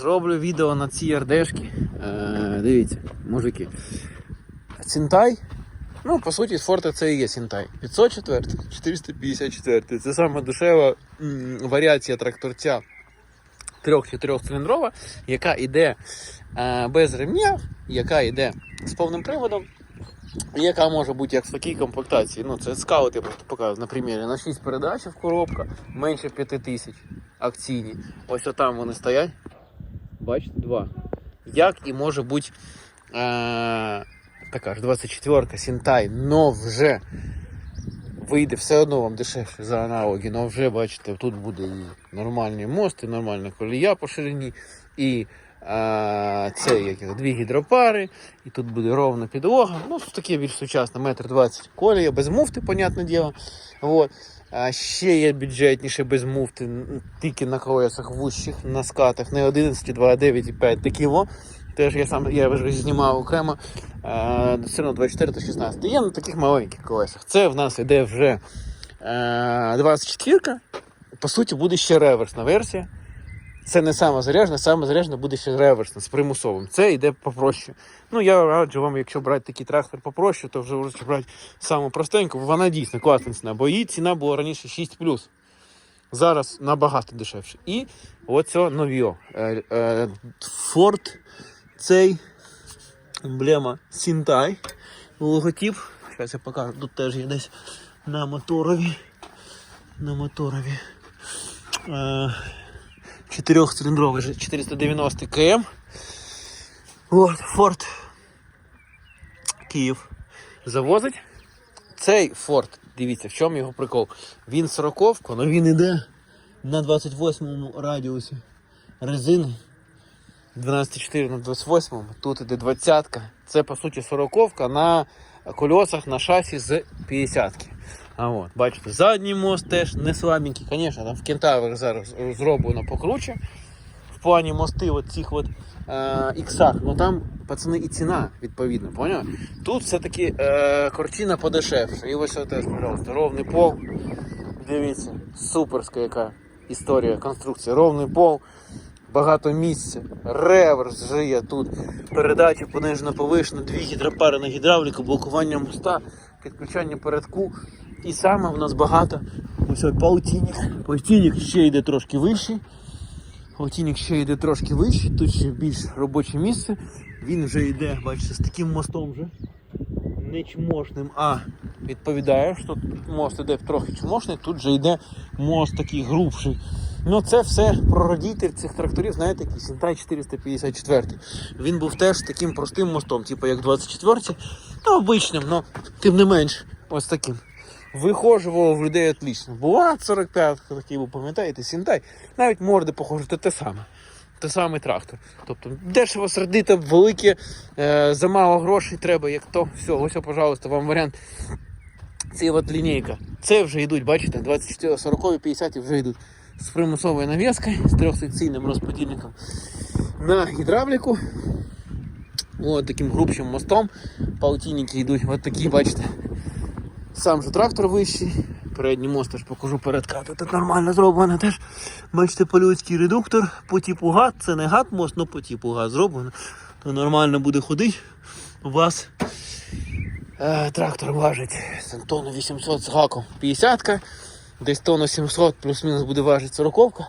Зроблю відео на ці РДшки. Е, дивіться, мужики. Сінтай. Ну, по суті, Форте це і є Сінтай. 504, 454. Це саме дешева варіація тракторця трьох- чи трьохциліндрова, яка йде е, без ремня, яка йде з повним приводом. Яка може бути як в такій комплектації. Ну, це скаут, я просто показую на примірі. На 6 передач коробка, менше 5 тисяч акційні. Ось отам вони стоять. Бачите, два. Як і може бути е- така ж 24-ка Сінтай, но вже вийде все одно вам дешевше за аналоги, но вже бачите, тут буде і нормальний мост, і нормальна колія по ширині, і е- це як дві гідропари, і тут буде ровна підлога. Ну, таке більш сучасне, метр двадцять колія, без муфти, понятне діло. Вот. А ще є бюджетніше без муфти, тільки на колесах вущих, на скатах, не 11, 2, 9 і 5 такі во. Теж я сам я вже знімав окремо. Е, все одно 24 та 16. Є на таких маленьких колесах. Це в нас іде вже е, 24 По суті, буде ще реверсна версія. Це не саме заряджена, саме заряджена буде ще реверсна з примусовим. Це йде попроще. Ну, я раджу вам, якщо брати такий трактор попроще, то вже лучше брати саму простеньку. Вона дійсно класна ціна, бо її ціна була раніше 6 Зараз набагато дешевше. І оце новіо. Е, е, Ford цей емблема Сінтай. Логотип. Зараз я покажу. Тут теж є десь на моторові. На моторові. Чотирьохциліндровий же 490 км. От, Ford Київ завозить. Цей Ford, дивіться, в чому його прикол. Він 40 але він іде на 28 радіусі резини. 12,4 на 28, тут іде 20. Це по суті 40 на кольосах на шасі з 50. А от, бачите, задній мост теж не слабенький, звісно, там в кентаврах зараз зроблено покруче. В плані мости от от е, іксах, ну там пацани і ціна відповідно, поняв? Тут все-таки е, корчина подешевше. І ось теж, пожалуйста, ровний пол. Дивіться, суперська яка історія, конструкція, ровний пол, багато місця, реверс вже є тут, передачі понижено повишено, дві гідропари на гідравліку, блокування моста, підключання передку. І саме в нас багато. Ось ось паутінник. Паутінник ще йде трошки вищий. Паутінник ще йде трошки вищий, тут ще більш робоче місце. Він вже йде, бачите, з таким мостом вже. Не чмошним, а відповідає, що тут мост іде трохи чмошний, тут же йде мост такий грубший. Ну це все прародітель цих тракторів, знаєте, який Сінтай 454. Він був теж таким простим мостом, типу як 24 ну обичним, але тим не менш, ось таким. Вихожував людей отлично. Була 45 такий, ви пам'ятаєте, Сінтай, навіть морди похожі, це те саме. Те самий трактор. Тобто дешево сердито, велике, е, за мало грошей треба, як то. Все, ось, пожалуйста, вам варіант. Це от лінійка. Це вже йдуть, бачите, 24, 40, 50 вже йдуть з примусовою навіскою, з трьохсекційним розподільником на гідравліку. От таким грубшим мостом. Паутинники йдуть, от такі, бачите. Сам же трактор вищий. Передній мост теж покажу передка. Тут нормально зроблено теж. Бачите, по-людський редуктор по типу ГАТ. Це не ГАТ мост, але по типу ГАТ зроблено. То нормально буде ходити. У вас е, трактор важить тонну 800 з гаком 50 десь тонну 700 плюс-мінус буде важити 40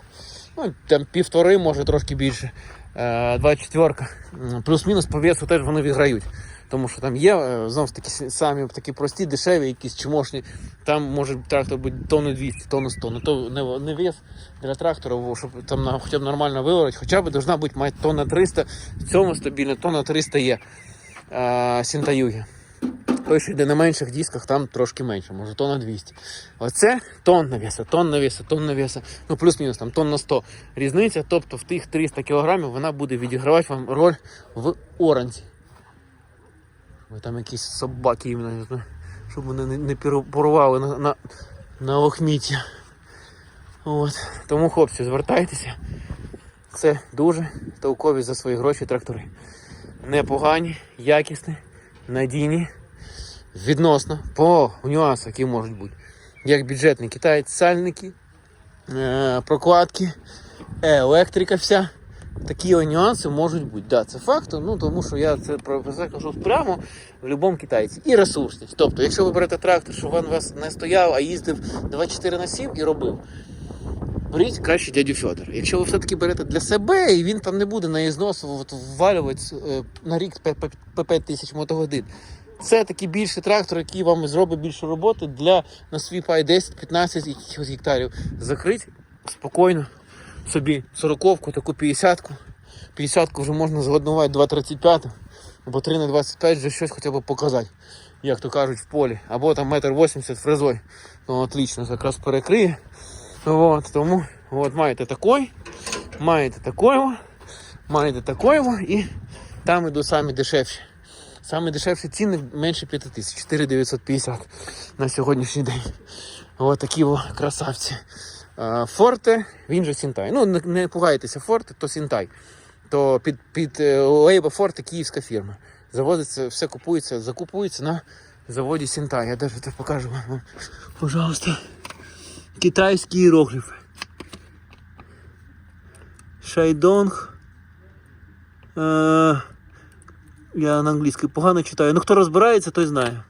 Ну, там півтори, може трошки більше. Е, 24 М, Плюс-мінус по весу теж вони виграють. Тому що там є е, знову ж таки самі такі прості, дешеві, якісь чмошні. Там може трактор бути тонну 200, тонну 100. Ну то не, не вес для трактора, щоб там на, хоча б нормально вивороть, хоча б должна бути мати тонна 300. В цьому стабільно тонна 300 є е, Сінтаюги. Той, що йде на менших дисках, там трошки менше, може тонна 200. Оце тонна веса, тонна веса, тонна веса, ну плюс-мінус там тонна 100. Різниця, тобто в тих 300 кг вона буде відігравати вам роль в оранці. Ви там якісь собаки іменно, щоб вони не, порвали на, на, на лохміття. От. Тому, хлопці, звертайтеся. Це дуже толкові за свої гроші трактори. Непогані, якісні, надійні, відносно по нюансах, які можуть бути. Як бюджетні китайці, сальники, е, прокладки, електрика вся, такі нюанси можуть бути. Да, це факт, ну тому що я це про це кажу прямо в будь-якому китайці. І ресурсність. Тобто, якщо ви берете трактор, що він у вас не стояв, а їздив 24 на 7 і робив. Беріть краще дядю Федор. Якщо ви все-таки берете для себе, і він там не буде на ізнос от, ввалювати е, на рік по- по по 5 тисяч мотогодин. Це такий більший трактор, який вам зробить більше роботи для на свій пай 10-15 якихось гектарів. Закрити спокійно собі 40-ку, таку 50-ку. 50-ку вже можна згоднувати 2,35 або 3 на 25 вже щось хоча б показати, як то кажуть, в полі. Або там метр 80 фрезой. Ну, отлично, якраз перекриє. Вот, тому от, маєте такой, маєте такого, маєте такого і там іду самі дешевші. Самі дешевші ціни менше 5 тисяч, 4950 на сьогоднішній день. Ось такі о, красавці. Форте, він же Сінтай. Ну, не, не пугайтеся, Форте, то Сінтай. То під, під е, Лейба Форте київська фірма. Завозиться, все купується, закупується на заводі Сінтай. Я навіть це покажу вам. Пожалуйста. Китайські іерогліфи. Шайдонг. Е, я на англійській погано читаю. Ну хто розбирається, той знає.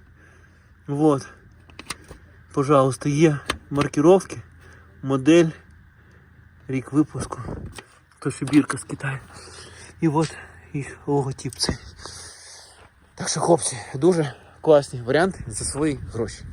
Вот. Пожалуйста, є маркировки, модель, рік випуску. То що бірка з Китаю. І от їх логотип. Так що, хлопці, дуже класні варіанти за свої гроші.